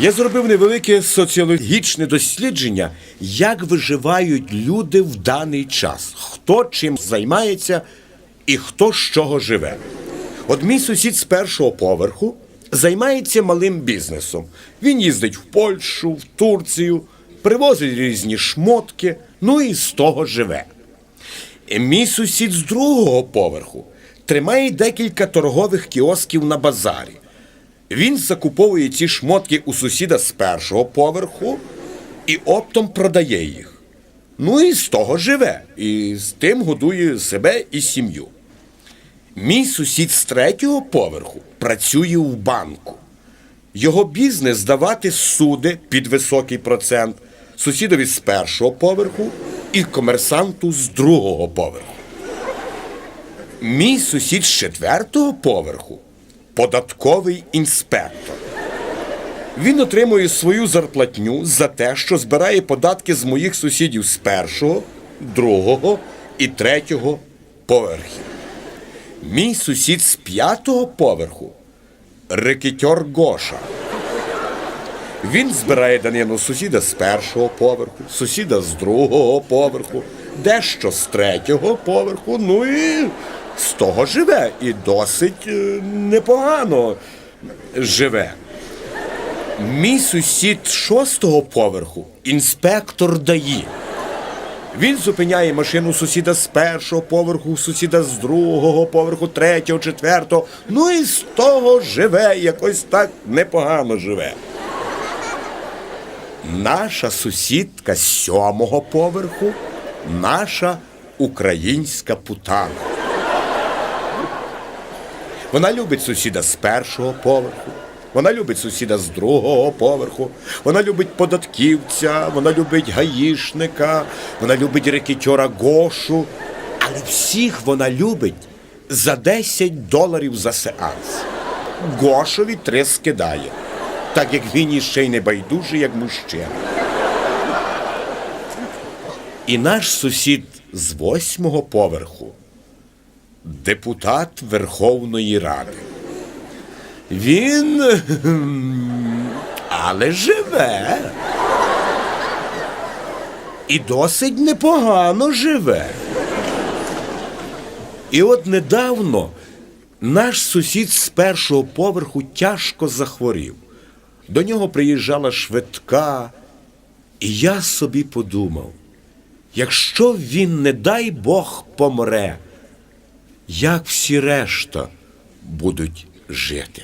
Я зробив невелике соціологічне дослідження, як виживають люди в даний час, хто чим займається і хто з чого живе. От мій сусід з першого поверху займається малим бізнесом. Він їздить в Польщу, в Турцію, привозить різні шмотки, ну і з того живе. Мій сусід з другого поверху тримає декілька торгових кіосків на базарі. Він закуповує ці шмотки у сусіда з першого поверху і оптом продає їх. Ну і з того живе, і з тим годує себе і сім'ю. Мій сусід з третього поверху працює в банку. Його бізнес давати суди під високий процент сусідові з першого поверху і комерсанту з другого поверху. Мій сусід з четвертого поверху податковий інспектор. Він отримує свою зарплатню за те, що збирає податки з моїх сусідів з першого, другого і третього поверхів. Мій сусід з п'ятого поверху рекетьор Гоша. Він збирає данину сусіда з першого поверху, сусіда з другого поверху, дещо з третього поверху, ну і з того живе. І досить е, непогано живе. Мій сусід шостого поверху інспектор ДАІ. Він зупиняє машину сусіда з першого поверху, сусіда з другого поверху, третього, четвертого. Ну і з того живе, якось так непогано живе. Наша сусідка з сьомого поверху, наша українська путана. Вона любить сусіда з першого поверху, вона любить сусіда з другого поверху, вона любить податківця, вона любить гаїшника, вона любить рекетьора Гошу, але всіх вона любить за 10 доларів за сеанс. Гошові три скидає, так як він іще й не байдужий, як мужчина. І наш сусід з восьмого поверху депутат Верховної Ради. Він. ем, але живе. І досить непогано живе. І от недавно наш сусід з першого поверху тяжко захворів. До нього приїжджала швидка, і я собі подумав, якщо він, не дай Бог, помре, як всі решта будуть жити.